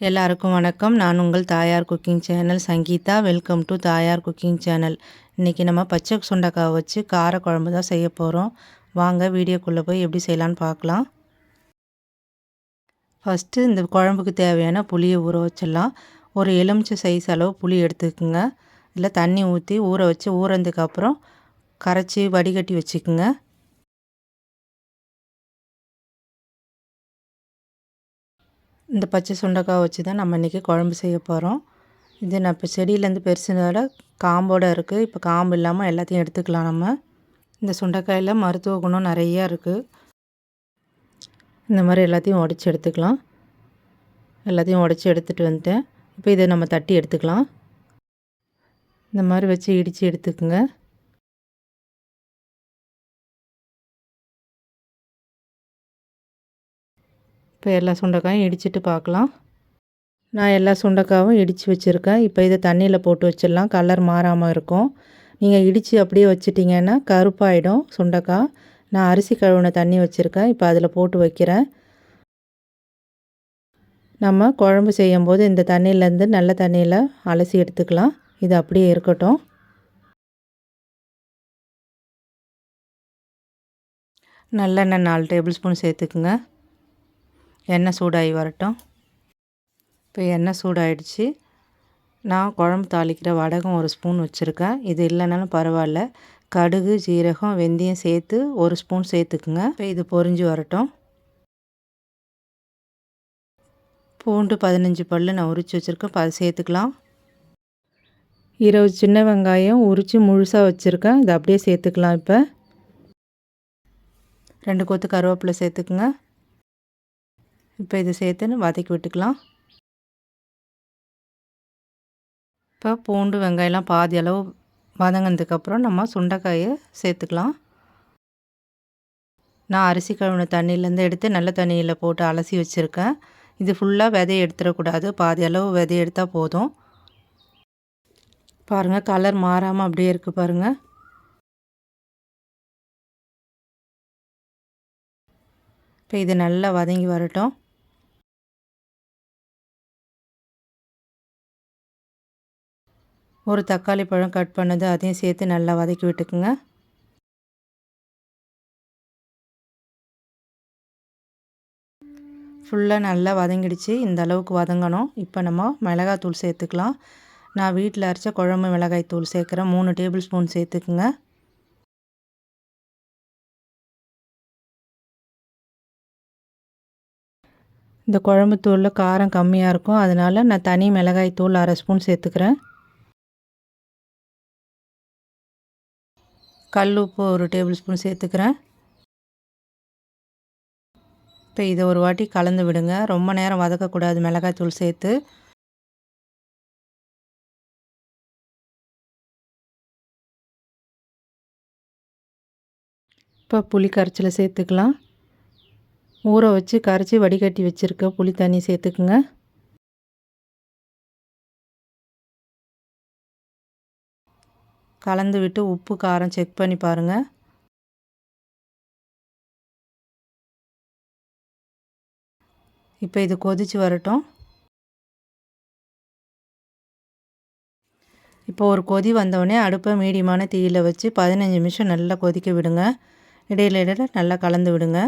எல்லாருக்கும் வணக்கம். நான் உங்கள் Thayar cooking channel Sangeetha. Welcome to Thayar cooking channel. இன்றைக்கி நம்ம பச்சை சுண்டக்காய் வச்சு கார குழம்பு தான் செய்ய போகிறோம் வாங்க வீடியோக்குள்ளே போய் எப்படி செய்யலான்னு பார்க்கலாம். ஃபஸ்ட்டு இந்த குழம்புக்கு தேவையான புளியை ஊற வச்சிடலாம். ஒரு எலுமிச்சை சைஸ் அளவு புளி எடுத்துக்கோங்க. இல்லை தண்ணி ஊற்றி ஊற வச்சு ஊறதுக்கப்புறம் கரைச்சி வடிகட்டி வச்சுக்கோங்க. இந்த பச்சை சுண்டக்காய் வச்சு தான் நம்ம இன்றைக்கி குழம்பு செய்ய போகிறோம் இது நான் இப்போ செடியிலேருந்து பெருசுனால காம்போடு இருக்குது இப்போ காம்பு இல்லாமல் எல்லாத்தையும் எடுத்துக்கலாம் நம்ம. இந்த சுண்டைக்காயில் மருத்துவ குணம் நிறையா இருக்குது இந்த மாதிரி எல்லாத்தையும் உடச்சி எடுத்துக்கலாம். எல்லாத்தையும் உடச்சி எடுத்துகிட்டு வந்துட்டேன். இப்போ இதை நம்ம தட்டி எடுத்துக்கலாம். இந்த மாதிரி வச்சு இடித்து எடுத்துக்கோங்க. இப்போ எல்லா சுண்டைக்காயும் இடிச்சிட்டு பார்க்கலாம். நான் எல்லா சுண்டைக்காவும் இடித்து வச்சுருக்கேன். இப்போ இதை தண்ணியில் போட்டு வச்சிடலாம். கலர் மாறாமல் இருக்கும். நீங்கள் இடித்து அப்படியே வச்சிட்டிங்கன்னா கருப்பாயிடும் சுண்டைக்காய் நான் அரிசி கழுவுன தண்ணி வச்சுருக்கேன். இப்போ அதில் போட்டு வைக்கிறேன். நம்ம குழம்பு செய்யும்போது இந்த தண்ணியிலேருந்து நல்ல தண்ணியில் அலசி எடுத்துக்கலாம். இது அப்படியே இருக்கட்டும். நல்லெண்ணெய் நாலு டேபிள் ஸ்பூன் சேர்த்துக்குங்க. எண்ணெய் சூடாகி வரட்டும். இப்போ எண்ணெய் சூடாகிடுச்சு நான் குழம்பு தாளிக்கிற வடகம் ஒரு ஸ்பூன் வச்சுருக்கேன். இது இல்லைனாலும் பரவாயில்ல. கடுகு ஜீரகம் வெந்தயம் சேர்த்து ஒரு ஸ்பூன் சேர்த்துக்குங்க. இப்போ இது பொறிஞ்சு வரட்டும். பூண்டு பதினஞ்சு பல்லு நான் உரித்து வச்சுருக்கேன். இப்போ அதை சேர்த்துக்கலாம். இருபது சின்ன வெங்காயம் உரித்து முழுசாக வச்சுருக்கேன். இதை அப்படியே சேர்த்துக்கலாம் இப்போ. ரெண்டு கொத்து கருவேப்பிலை சேர்த்துக்குங்க. இப்போ இதை சேர்த்துன்னு வதக்கி விட்டுக்கலாம். இப்போ பூண்டு வெங்காயம்லாம் பாதி அளவு வதங்கினதுக்கப்புறம் நம்ம சுண்டைக்காயை சேர்த்துக்கலாம். நான் அரிசி கழுவின தண்ணியிலேருந்து எடுத்து நல்ல தண்ணியில் போட்டு அலசி வச்சுருக்கேன். இது ஃபுல்லாக விதையை எடுத்துடக்கூடாது. பாதி அளவு விதையை எடுத்தால் போதும். பாருங்கள் கலர் மாறாமல் அப்படியே இருக்குது பாருங்கள் இப்போ இது நல்லா வதங்கி வரட்டும். ஒரு தக்காளி பழம் கட் பண்ணது அதையும் சேர்த்து நல்லா வதக்கி விட்டுக்குங்க. ஃபுல்லாக நல்லா வதங்கிடுச்சு. இந்த அளவுக்கு வதங்கணும். இப்போ நம்ம மிளகாத்தூள் சேர்த்துக்கலாம். நான் வீட்டில் அரைச்ச குழம்பு மிளகாய் தூள் சேர்க்குறேன். மூணு டேபிள் ஸ்பூன் சேர்த்துக்குங்க. இந்த குழம்பு தூளில் காரம் கம்மியாக இருக்கும். அதனால் நான் தனி மிளகாய் தூள் அரை ஸ்பூன் சேர்த்துக்கிறேன். கல் உப்பு ஒரு டேபிள் ஸ்பூன் சேர்த்துக்கிறேன். இப்போ இதை ஒரு வாட்டி கலந்து விடுங்க. ரொம்ப நேரம் வதக்கக்கூடாது. மிளகாய் தூள் சேர்த்து. இப்போ புளி கரைச்சலை சேர்த்துக்கலாம். ஊற வச்சு கரைச்சி வடிகட்டி வச்சுருக்க புளி தண்ணி சேர்த்துக்குங்க. கலந்து விட்டு உப்பு காரம் செக் பண்ணி பாருங்கள் இப்போ இது கொதித்து வரட்டும். இப்போ ஒரு கொதி வந்தவுடனே அடுப்பை மீடியமான தீயில் வச்சு பதினஞ்சு நிமிஷம் நல்லா கொதிக்க விடுங்க. இடையில இடையில நல்லா கலந்து விடுங்க.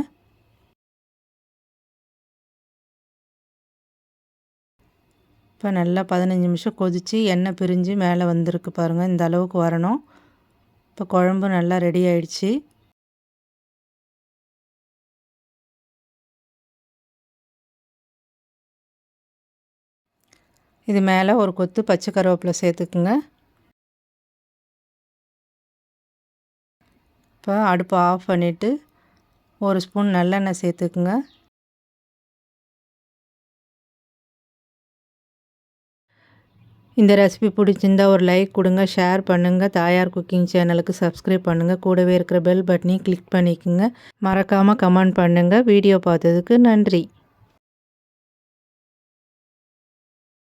இப்போ நல்லா பதினஞ்சு நிமிஷம் கொதித்து எண்ணெய் பிரிஞ்சு மேலே வந்திருக்கு பாருங்கள் இந்த அளவுக்கு வரணும். இப்போ குழம்பு நல்லா ரெடி ஆயிடுச்சு. இது மேலே ஒரு கொத்து பச்சை கருவேப்பிலை சேர்த்துக்குங்க. இப்போ அடுப்பை ஆஃப் பண்ணிவிட்டு ஒரு ஸ்பூன் நல்லெண்ணெய் சேர்த்துக்குங்க. இந்த ரெசிபி பிடிச்சிருந்தா ஒரு லைக் கொடுங்க ஷேர் பண்ணுங்கள் தாயார் குக்கிங் சேனலுக்கு சப்ஸ்கிரைப் பண்ணுங்கள் கூடவே இருக்கிற பெல் பட்டனையும் கிளிக் பண்ணிக்கோங்க. மறக்காமல் கமெண்ட் பண்ணுங்கள் வீடியோ பார்த்ததுக்கு நன்றி.